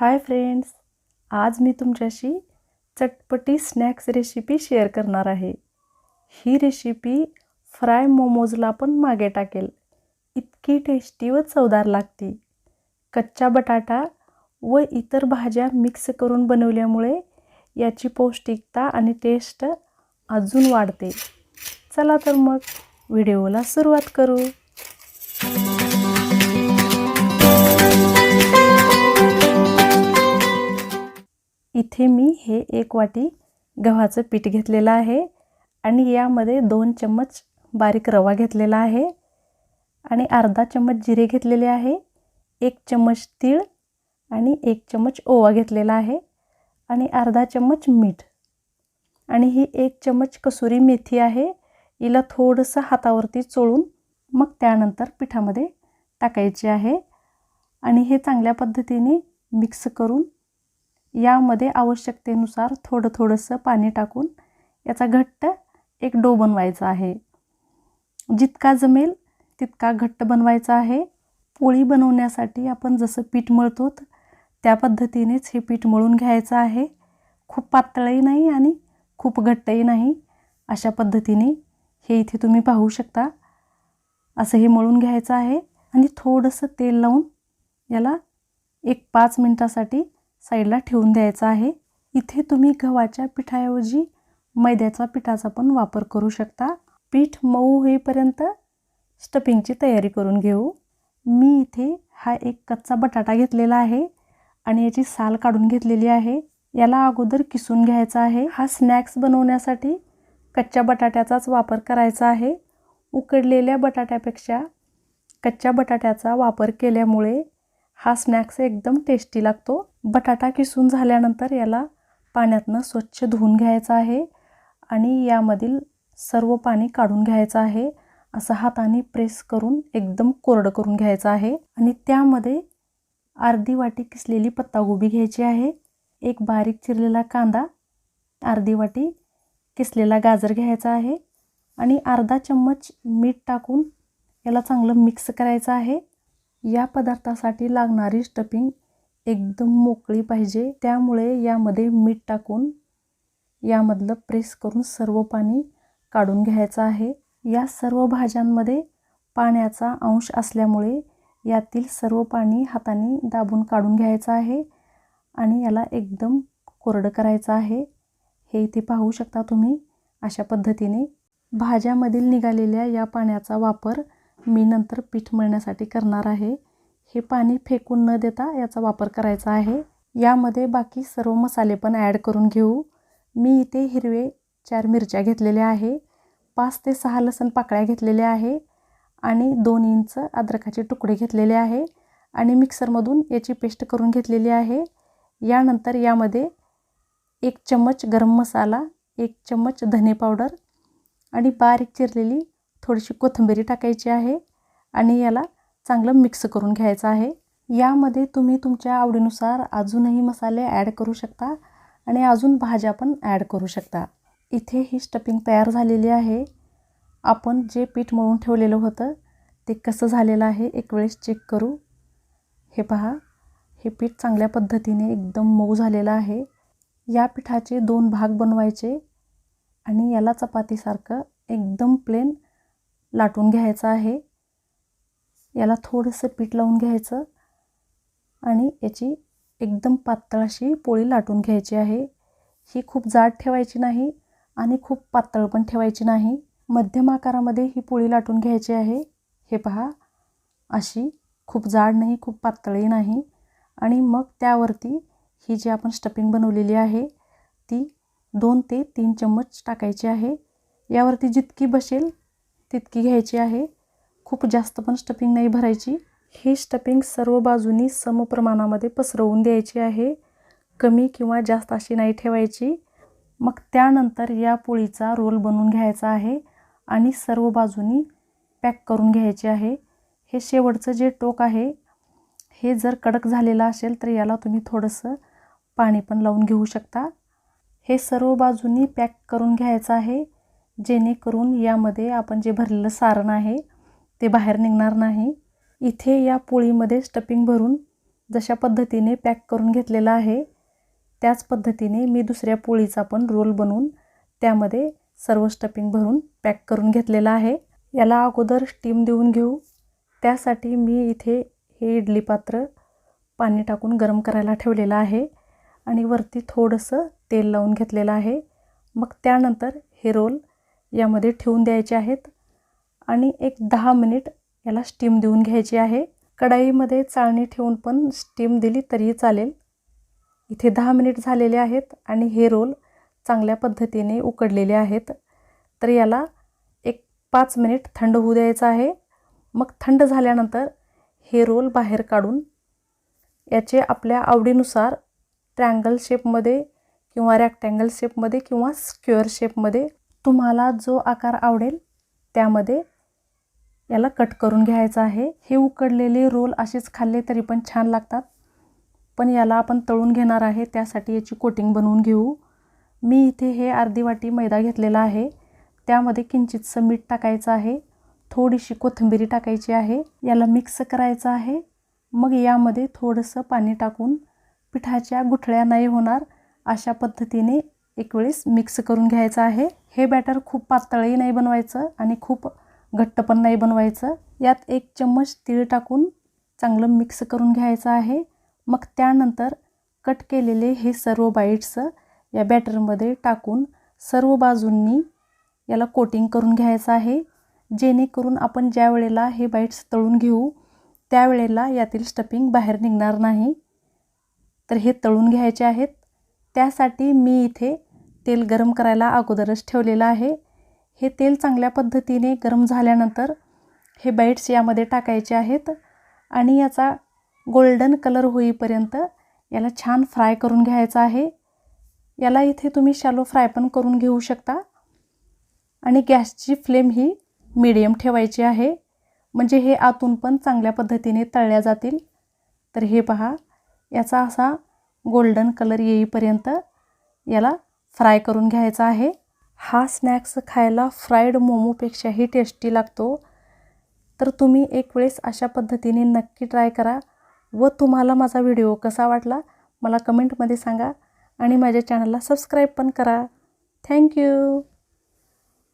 Hi friends आज मी तुमच्याशी चटपटी स्नॅक्स रेसिपी शेअर करणार आहे. ही रेसिपी फ्राय मोमोजला पण मागे टाकेल. इतकी टेस्टी व चवदार लागते. कच्चा बटाटा व इतर भाज्या मिक्स करून बनवल्यामुळे याची पौष्टिकता आणि टेस्ट अजून वाढते. चला तर मग व्हिडिओला सुरुवात करू. इथे मी हे एक वाटी गव्हाचं पीठ घेतलेलं आहे आणि यामध्ये दोन चम्मच बारीक रवा घेतलेला आहे आणि अर्धा चम्मच जिरे घेतलेले आहे एक चम्मच तीळ आणि एक चम्मच ओवा घेतलेला आहे आणि अर्धा चम्मच मीठ. आणि ही एक चम्मच कसुरी मेथी आहे हिला थोडंसं हातावरती चोळून मग त्यानंतर पिठामध्ये टाकायची आहे आणि हे चांगल्या पद्धतीने मिक्स करून यामध्ये आवश्यकतेनुसार थोडं थोडंसं पाणी टाकून याचा घट्ट एक डो बनवायचा आहे. जितका जमेल तितका घट्ट बनवायचा आहे. पोळी बनवण्यासाठी आपण जसं पीठ मळतो त्या पद्धतीनेच हे पीठ मळून घ्यायचं आहे. खूप पातळही नाही आणि खूप घट्टही नाही. अशा पद्धतीने हे इथे तुम्ही पाहू शकता. असं हे मळून घ्यायचं आहे आणि थोडंसं तेल लावून याला एक पाच मिनटासाठी साईडला ठेवून द्यायचा आहे. इथे तुम्ही गव्हाच्या पिठाऐवजी मैद्याचा पिठाचा पण वापर करू शकता. पीठ मऊ होईपर्यंत स्टफिंगची तयारी करून घेऊ. मी इथे हा एक कच्चा बटाटा घेतलेला आहे आणि याची साल काढून घेतलेली आहे. याला अगोदर किसून घ्यायचा आहे. हा स्नॅक्स बनवण्यासाठी कच्च्या बटाट्याचाच वापर करायचा आहे. उकडलेल्या बटाट्यापेक्षा कच्च्या बटाट्याचा वापर केल्यामुळे हा स्नॅक्स एकदम टेस्टी लागतो. बटाटा किसून झाल्यानंतर याला पाण्यातनं स्वच्छ धुवून घ्यायचं आहे आणि यामधील सर्व पाणी काढून घ्यायचं आहे. असं हाताने प्रेस करून एकदम कोरडं करून घ्यायचं आहे आणि त्यामध्ये अर्धी वाटी किसलेली पत्तागोबी घ्यायची आहे. एक बारीक चिरलेला कांदा अर्धी वाटी किसलेला गाजर घ्यायचा आहे आणि अर्धा चम्मच मीठ टाकून याला चांगलं मिक्स करायचं आहे. या पदार्थासाठी लागणारी स्टफिंग एकदम मोकळी पाहिजे. त्यामुळे यामध्ये मीठ टाकून यामधलं प्रेस करून सर्व पाणी काढून घ्यायचं आहे. या सर्व भाज्यांमध्ये पाण्याचा अंश असल्यामुळे यातील सर्व पाणी हाताने दाबून काढून घ्यायचं आहे आणि याला एकदम कोरडं करायचं आहे. हे इथे पाहू शकता तुम्ही. अशा पद्धतीने भाज्यामधील निघालेल्या या पाण्याचा वापर मी नंतर पीठ मळण्यासाठी करणार आहे. हे पाणी फेकून न देता याचा वापर करायचा आहे. यामध्ये बाकी सर्व मसाले पण ॲड करून घेऊ. मी इथे हिरवे चार मिरच्या घेतलेल्या आहे. पाच ते सहा लसण पाकळ्या घेतलेल्या आहे. आणि दोन इंच अद्रकाचे तुकडे घेतलेले आहे. आणि मिक्सरमधून याची पेस्ट करून घेतलेली आहे. यानंतर यामध्ये एक चम्मच गरम मसाला एक चम्मच धने पावडर आणि बारीक चिरलेली थोडीशी कोथिंबीरी टाकायची आहे. आणि याला चांगलं मिक्स करून घ्यायचं आहे. यामध्ये तुम्ही तुमच्या आवडीनुसार अजूनही मसाले ॲड करू शकता आणि अजून भाज्या पण ॲड करू शकता. इथे ही स्टफिंग तयार झालेली आहे. आपण जे पीठ मळून ठेवलेलं होतं ते कसं झालेलं आहे एक वेळेस चेक करू. हे पहा हे पीठ चांगल्या पद्धतीने एकदम मऊ झालेलं आहे. या पिठाचे दोन भाग बनवायचे आणि याला चपातीसारखं एकदम प्लेन लाटून घ्यायचं आहे. याला थोडंसं पीठ लावून घ्यायचं आणि याची एकदम पातळ अशी पोळी लाटून घ्यायची आहे. ही खूप जाड ठेवायची नाही आणि खूप पातळ पण ठेवायची नाही. मध्यम आकारामध्ये ही पोळी लाटून घ्यायची आहे. हे पहा अशी खूप जाड नाही खूप पातळही नाही. आणि मग त्यावरती ही जी आपण स्टफिंग बनवलेली आहे ती दोन ते तीन चम्मच टाकायची आहे. यावरती जितकी बसेल तितकी घ्यायची आहे. खूप जास्त पण स्टफिंग नाही भरायची. ही स्टफिंग सर्व बाजूनी समप्रमाणामध्ये पसरवून द्यायची आहे. कमी किंवा जास्त अशी नाही ठेवायची. मग त्यानंतर या पोळीचा रोल बनवून घ्यायचा आहे आणि सर्व बाजूनी पॅक करून घ्यायचे आहे. हे शेवटचं जे टोक आहे हे जर कडक झालेलं असेल तर याला तुम्ही थोडंसं पाणी पण लावून घेऊ शकता. हे सर्व बाजूनी पॅक करून घ्यायचं आहे जेणेकरून यामध्ये आपण जे भरलेलं सारण आहे ते बाहेर निघणार नाही. इथे या पोळीमध्ये स्टपिंग भरून जशा पद्धतीने पॅक करून घेतलेला आहे त्याच पद्धतीने मी दुसऱ्या पोळीचा पण रोल बनवून त्यामध्ये सर्व स्टपिंग भरून पॅक करून घेतलेला आहे. याला अगोदर स्टीम देऊन घेऊ. त्यासाठी मी इथे हे इडली पात्र पाणी टाकून गरम करायला ठेवलेलं आहे आणि वरती थोडंसं तेल लावून घेतलेलं आहे. मग त्यानंतर हे रोल यामध्ये ठेवून द्यायचे आहेत. आणि एक दहा मिनिट याला स्टीम देऊन घ्यायची आहे. कढाईमध्ये चाळणी ठेवून पण स्टीम दिली तरीही चालेल. इथे दहा मिनिट झालेले आहेत आणि हे रोल चांगल्या पद्धतीने उकडलेले आहेत. तर याला एक पाच मिनिट थंड होऊ द्यायचं आहे. मग थंड झाल्यानंतर हे रोल बाहेर काढून याचे आपल्या आवडीनुसार ट्रँगल शेपमध्ये किंवा रॅक्टँगल शेपमध्ये किंवा स्क्वेअर शेपमध्ये तुम्हाला जो आकार आवडेल त्यामध्ये याला कट करून घ्यायचं आहे. हे उकडलेले रोल असेच खाल्ले तरी पण छान लागतात. पण याला आपण तळून घेणार आहे त्यासाठी याची कोटिंग बनवून घेऊ. मी इथे हे अर्धी वाटी मैदा घेतलेला आहे. त्यामध्ये किंचितसं मीठ टाकायचं आहे. थोडीशी कोथिंबिरी टाकायची आहे. याला मिक्स करायचं आहे. मग यामध्ये थोडंसं पाणी टाकून पिठाच्या गुठळ्या नाही होणार अशा पद्धतीने एक वेळेस मिक्स करून घ्यायचं आहे. हे बॅटर खूप पातळही नाही बनवायचं आणि खूप घट्ट पण नाही बनवायचं. यात एक चम्मच तीळ टाकून चांगलं मिक्स करून घ्यायचं आहे. मग त्यानंतर कट केलेले हे सर्व बाईट्स या बॅटरमध्ये टाकून सर्व बाजूंनी याला कोटिंग करून घ्यायचं आहे. जेणेकरून आपण ज्या वेळेला हे बाईट्स तळून घेऊ त्यावेळेला यातील स्टफिंग बाहेर निघणार नाही. तर हे तळून घ्यायचे आहेत. त्यासाठी मी इथे तेल गरम करायला अगोदरच ठेवलेलं आहे. हे तेल चांगल्या पद्धतीने गरम झाल्यानंतर हे बाईट्स यामध्ये टाकायचे आहेत आणि याचा गोल्डन कलर होईपर्यंत याला छान फ्राय करून घ्यायचा आहे. याला इथे तुम्ही शॅलो फ्राय पण करून घेऊ शकता. आणि गॅसची फ्लेम ही मीडियम ठेवायची आहे. म्हणजे हे आतून पण चांगल्या पद्धतीने तळल्या जातील. तर हे पहा याचा असा गोल्डन कलर येईपर्यंत याला फ्राय करून घ्यायचा आहे. हा स्नॅक्स खायला फ्राईड मोमोपेक्षाही टेस्टी लागतो. तर तुम्ही एक वेळेस अशा पद्धतीने नक्की ट्राय करा व तुम्हाला माझा व्हिडिओ कसा वाटला मला कमेंटमध्ये सांगा आणि माझ्या चॅनलला सबस्क्राईब पण करा. थँक्यू